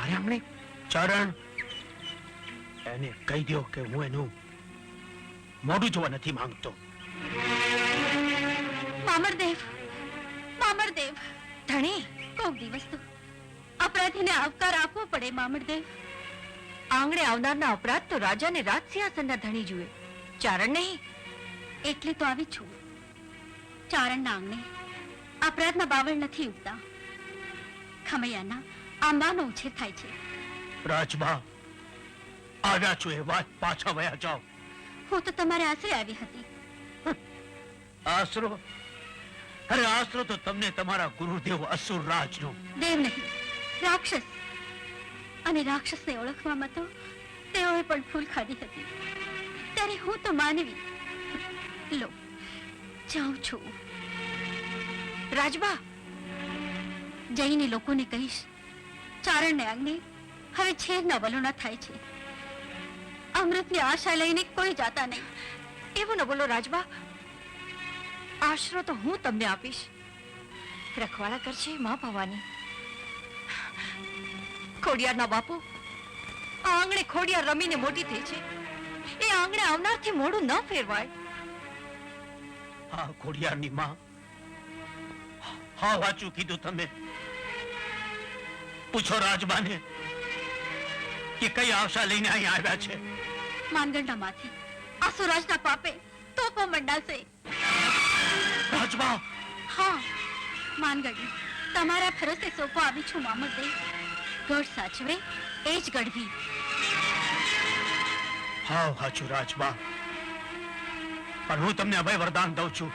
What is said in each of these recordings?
રાજબા આંગણે? ચરણ. એને કહી દો કે હું એનું મોઢું જોવા નથી માંગતો. મામરદેવ મામરદેવ, ધણી, કોક દિવસ તો અપરાધીને આવકાર આપવો પડે, મામરદેવ. આંગણે આવનારના અપરાધ તો રાજાને રાજ સિંહાસનના ધણી જુએ. ચારણ નહીં, એટલે તો આવી છું. ચારણના આંગણે અપરાધના બાવળ નથી ઉગતા ખમૈયાના આંબાનો ઉછેર થાય છે. રાજમાં આવ્યા છો એ વાત પાછા વયા જાઓ. હું તો તમારે આશરે આવી હતી. આશરો? અરે આશરો તો તમને તમારા ગુરુદેવ અસુર રાજનો. દેવ નહીં રાક્ષસ. અને રાક્ષસને ઓળખવામાં તો તેઓએ પણ ફૂલ ખાધી હતી. ત્યારે હું તો માનવી. લો જાઉં છું. રાજબા જઈને લોકોને કહીશ. ચારણને આંગણે હવે છે વલોણા થાય છે. અમૃતની આશા લઈને કોઈ જાતા નહીં. એવું ન બોલો રાજબા. આશરો તો હું તમને આપીશ. રખવાળા કરશે માં ભવાની. ખોડિયારના બાપુ, આ આંગણે ખોડિયાર રમીને મોટી થઈ છે. એ આંગણે આવનારથી મોડું ન ફેરવાય. આ ખોડિયારની માં. હા, વાંચું કીધું તમે. પૂછો રાજબાને કે કઈ આશા લઈને અહીં આવ્યા છે? માનગઢના માંથી આસુરાજના પાપે તોપો મંડાશે રાજબા! હા માનગઢ. તમારા ફરસે સોપો આવી છું મામલદે ગઢ સાચવે એ જ ગઢવી. હા હાચું રાજબા. પણ હું તમને અભય વરદાન દઉં છું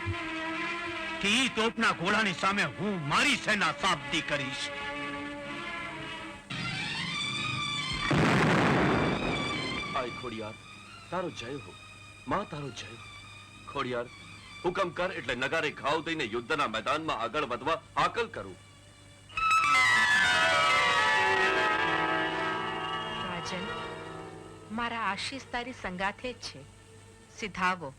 કે ઈ તોપના ગોળાની સામે હું મારી સેના સાબદી કરીશ. આય ખોડિયાર તારો જય હો માં તારો જય હો ખોડિયાર હુકમ કર એટલે નગારે ઘાવ દઈને યુદ્ધના મેદાનમાં આગળ વધવા હાકલ કરું રાજન મારા આશીષ તારી સંગાથે જ છે સિધાવો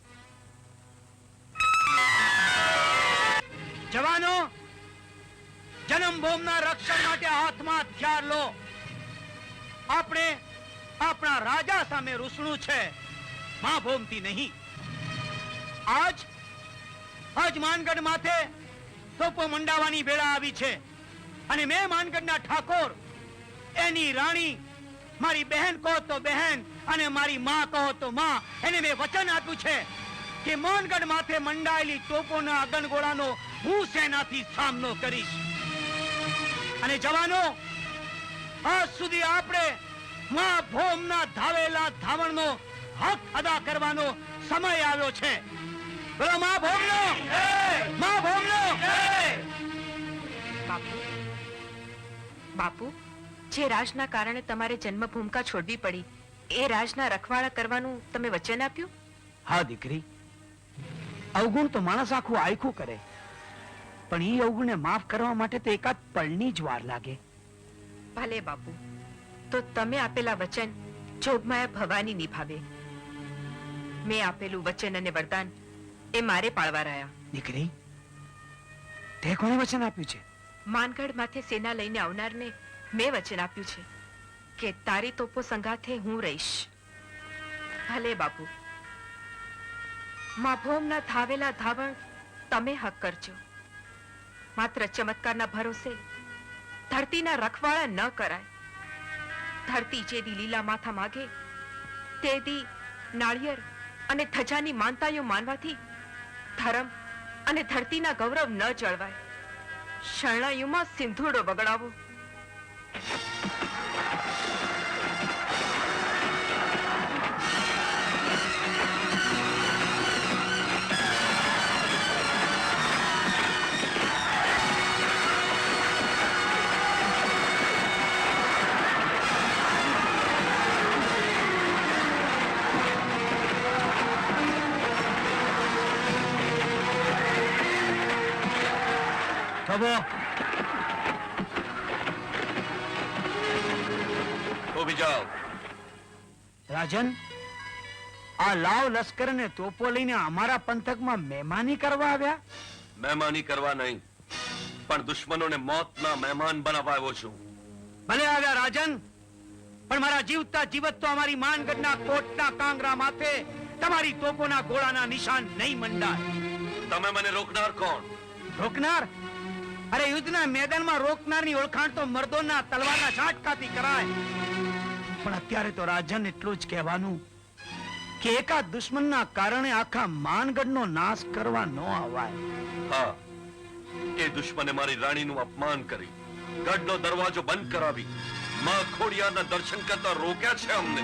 જવાનો જન્મભૂમના રક્ષણ માટે હાથમાં હથિયાર લો આપણે આપણા રાજા સામે રૂસણું છે. મા ભોમતી નહીં. આજ આજ માનગઢ માથે તોપો મંડાવાની વેળા આવી છે. અને મેં માનગઢના ઠાકોર, એની રાણી, મારી બહેન કહો તો બહેન અને મારી માં કહો તો માં. એને મેં વચન આપ્યું છે કે માનગઢ માથે મંડાયેલી તોપોના અગનગોળાનો હું સેનાથી સામનો કરીશ. અને જવાનો, આજ સુધી આપણે માં ભોમના ધાવેલા ધાવણનો હક અદા કરવાનો સમય આવ્યો છે. બોલો માં ભોમનો માં ભોમનો બાપુ બાપુ જે રાજના કારણે તમારે જન્મભૂમિકા છોડવી પડી એ રાજના રખવાળા કરવાનું તમે વચન આપ્યું? હા દીકરી. અવગુણ તો માણસ આખું આયખું કરે. પણ એ અવગુણને માફ કરવા માટે તો એકાદ પળની જ વાર લાગે. ભલે બાપુ. તો તમે આપેલા વચન જોગમાયા ભવાની નિભાવે. મેં આપેલું વચન અને વરદાન એ મારે પાળવા રહ્યા. દીકરી તે કોણે વચન આપ્યું છે? માનગઢ માથે સેના લઈને આવનારને મેં વચન આપ્યું છે કે તારી તોપો સંગાથે હું રહીશ. ભલે બાપુ માભોમના થાવેલા ધાવણ તમે હક કરજો. માત્ર ચમત્કારના ભરોસે ધરતીના રખવાળા ન કરાય. ધરતી જે દી લીલા માથા માગે, તે દી નાળિયેર અને ધજાની માનતાઓ માનવાથી ધર્મ અને ધરતીના ગૌરવ ન જળવાય. શરણાયુમાં સિંધુડો બગડાવો. થવો ઊભી જાઓ. રાજન આ લાવ લશ્કર ને તોપો લઈને અમારા પંથકમાં મહેમાની કરવા આવ્યા? મહેમાની કરવા નહીં પણ દુશ્મનોને મોતના મહેમાન બનાવવા આવ્યો છું. ભલે આવ્યા રાજન પણ મારા જીવતા જીવત તો અમારી માનગઢના કોટના કાંગરા માથે તમારી તોપોના ગોળાના નિશાન નહીં મંડાય. તમે મને રોકનાર કોણ? રોકનાર? અરે યુદ્ધના મેદાનમાં રોકનારની ઓળખાણ તો મર્દોના તલવારના ઝાટકાથી કરાય. પણ અત્યારે તો રાજન એટલું જ કહેવાનું કે એકા દુશ્મનના કારણે આખા માનગઢનો નાશ કરવા ન આવાય હા એ દુશ્મને મારી રાણીનું અપમાન કરી ગઢનો દરવાજો બંધ કરાવી માં ખોડિયારના દર્શન કરતા રોક્યા છે અમને.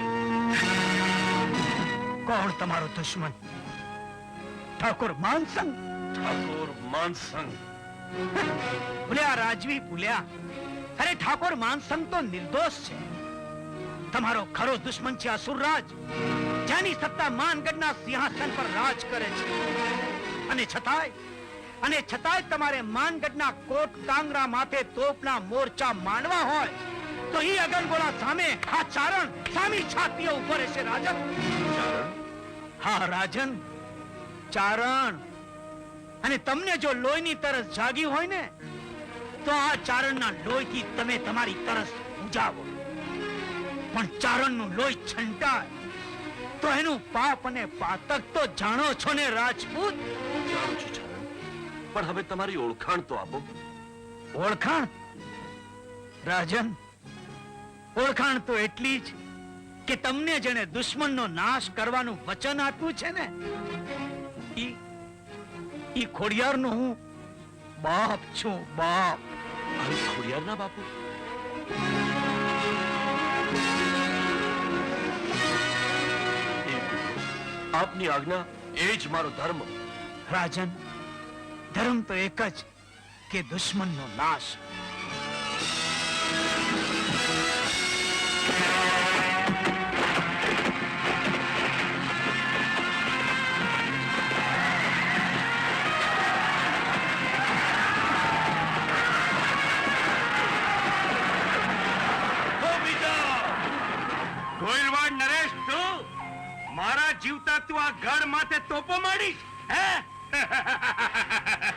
કોણ તમારો દુશ્મન? ઠાકોર માનસંગ? ઠાકોર માનસંગ. ભૂલ્યા રાજવી ભૂલ્યા. અરે ઠાકોર માનસંગ તો નિર્દોષ છે. તમારો ખરો દુશ્મન છે અસુરરાજ જેની સત્તા માનગઢના સિંહાસન પર રાજ કરે છે. અને છતાંય અને છતાંય તમારે માનગઢના કોટ કાંગરા માથે તોપના મોરચા માંડવા હોય તો ઈ અગનગોળા સામે આ ચારણ સામી છાતીઓ ઉપર રહેશે રાજન. હા રાજન. ચારણ. અને તમને જો લોહીની તરસ જાગી હોય ને તો આ ચારણના લોહીથી તમે તમારી તરસ બુજાવો પણ ચારણનું લોહી છંટાય તો એનું પાપ અને પાતક તો જાણો છો ને રાજપૂત? જાણું છું ચારણ પણ હવે તમારી ઓળખાણ તો આપો. ઓળખાણ? રાજન ઓળખાણ તો એટલી જ કે તમને જેને દુશ્મનનો નાશ કરવાનું વચન આપ્યું છે ને ઈ ઈ ખોડિયારનો હું બાપ છું બાપ. અરે ખોડિયારના બાપુ? આપની આજ્ઞા એ જ મારો ધર્મ. રાજન ધર્મ તો એક જ કે દુશ્મનનો નાશ. મારા તું આ ગઢ માથે તોપો માડીશ હે?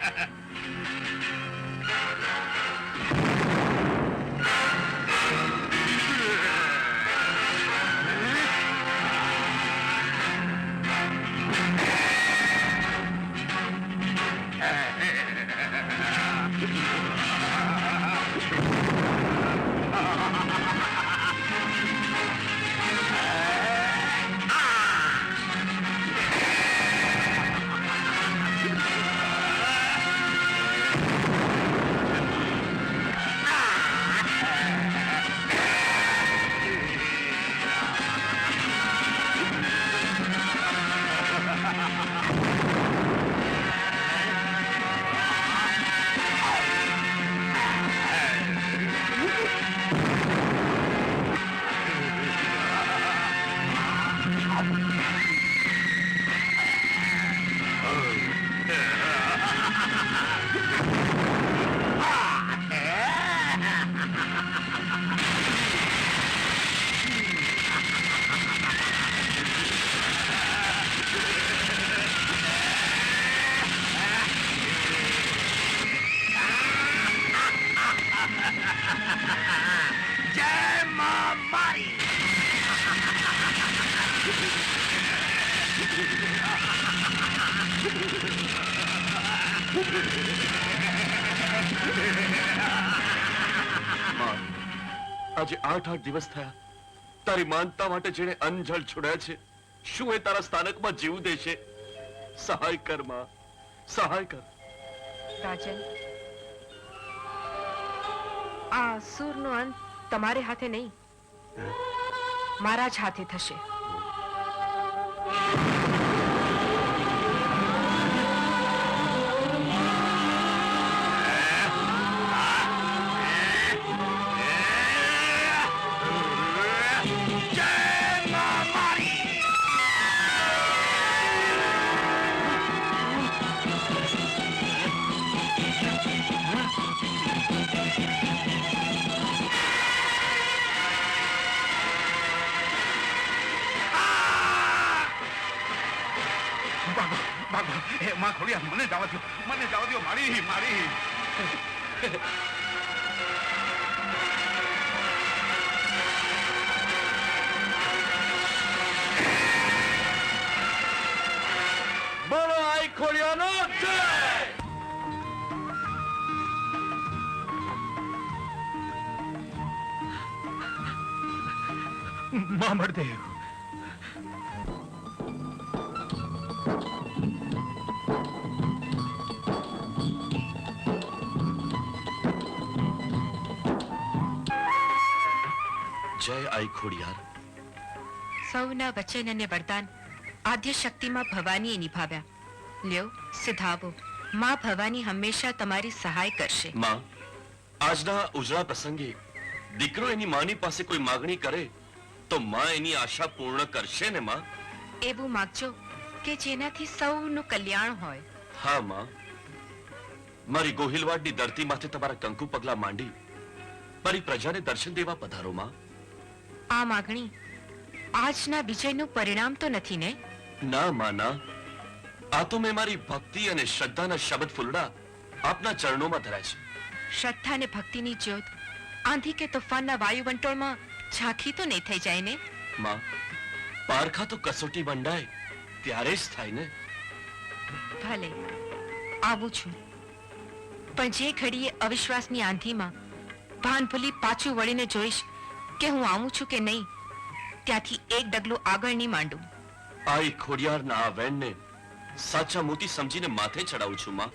માં, આજે આઠ આઠ દિવસ થયા. તારી માનતા માટે જેણે અંજળ જળ છોડ્યા છે શું એ તારા સ્થાનકમાં જીવ દેશે? સહાય કરમાં. સહાય કર. રાજન આ અસુરનો અંત તમારે હાથે નહીં. મારા જ હાથે થશે. છોડી આપ મને જવા દો મને જવા દો મારી મારી બોલો આઈ ખોડિયાનો જય! મા મળદેવ આઈ ખોડિયાર સૌના વચન અને વરદાન આદ્ય શક્તિમાં ભવાનીએ નિભાવ્યા. લ્યો સિધાવો માં ભવાની હંમેશા તમારી સહાય કરશે. માં આજના ઉજળા પ્રસંગે દીકરો એની માની પાસે કોઈ માગણી કરે તો માં એની આશા પૂર્ણ કરશે ને માં? એવું માગજો કે જેનાથી સૌનું કલ્યાણ હોય. હા માં. મારી ગોહિલવાડની ધરતી માથે તમારા કંકુ પગલા માંડી. મારી પ્રજાને દર્શન દેવા પધારો માં. આ માગણી આજના વિજયનું પરિણામ તો નથી ને? ના માં ના આ તો મેં મારી ભક્તિ અને શ્રદ્ધાના શબ્દ ફૂલડા આપના ચરણોમાં ધરાય છે. શ્રદ્ધા અને ભક્તિની જ્યોત આંધી કે તોફાનના વાયુવંટોળમાં ઝાંખી તો નહીં થઈ જાય ને? માં પારખા તો કસોટી બંડાય ત્યારે જ થાય ને? ભલે આવું છું. પણ જે ઘડીએ અવિશ્વાસની આંધીમાં ભાન ભૂલી પાછું વળીને જોઈશ કે હું આવું છું કે નહીં, ત્યાંથી એક ડગલું આગળ નહીં માંડું. આઈ ખોડિયારના આ વેણને સાચા મોતી સમજીને માથે ચડાવું છું, માં.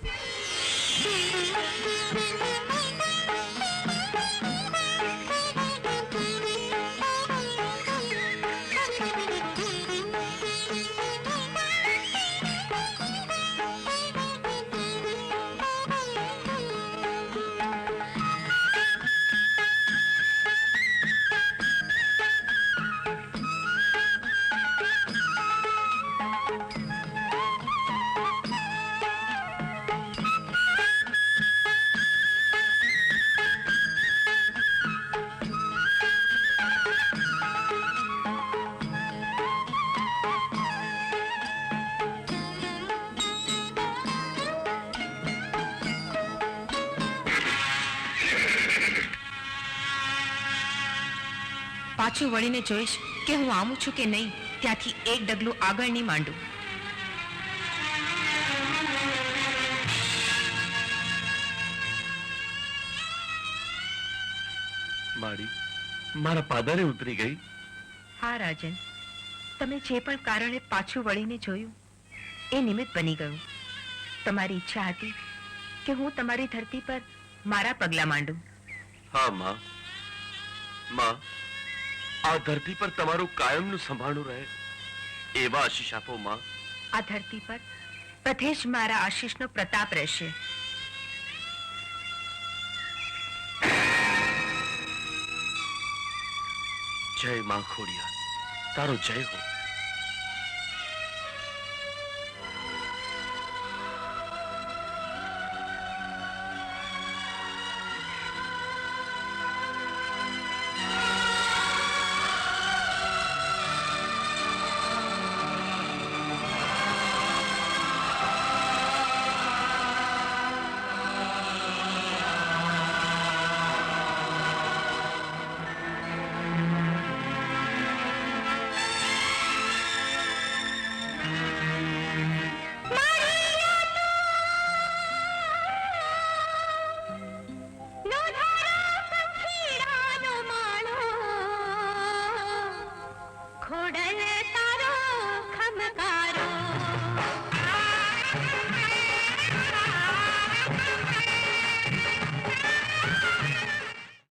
પાછું વળીને જોઈશ કે હું આવું છું કે નહીં. ત્યાંથી એક ડગલું આગળ નહીં માંડું. માડી મારા પાદરે ઉતરી ગઈ. હા રાજન. તમે જે પણ કારણે પાછું વળીને જોયું એ નિમિત્ત બની ગયું. તમારી ઈચ્છા હતી કે હું તમારી ધરતી પર મારા પગલા માંડું. હા માં. માં આ ધરતી પર તમારું કાયમનું સંભાળું રહે. એવા આશીષ આપો માં. આ ધરતી પર બધે જ મારા આશીષનો પ્રતાપ રહેશે. જય માં ખોડિયાર. તારો જય હો.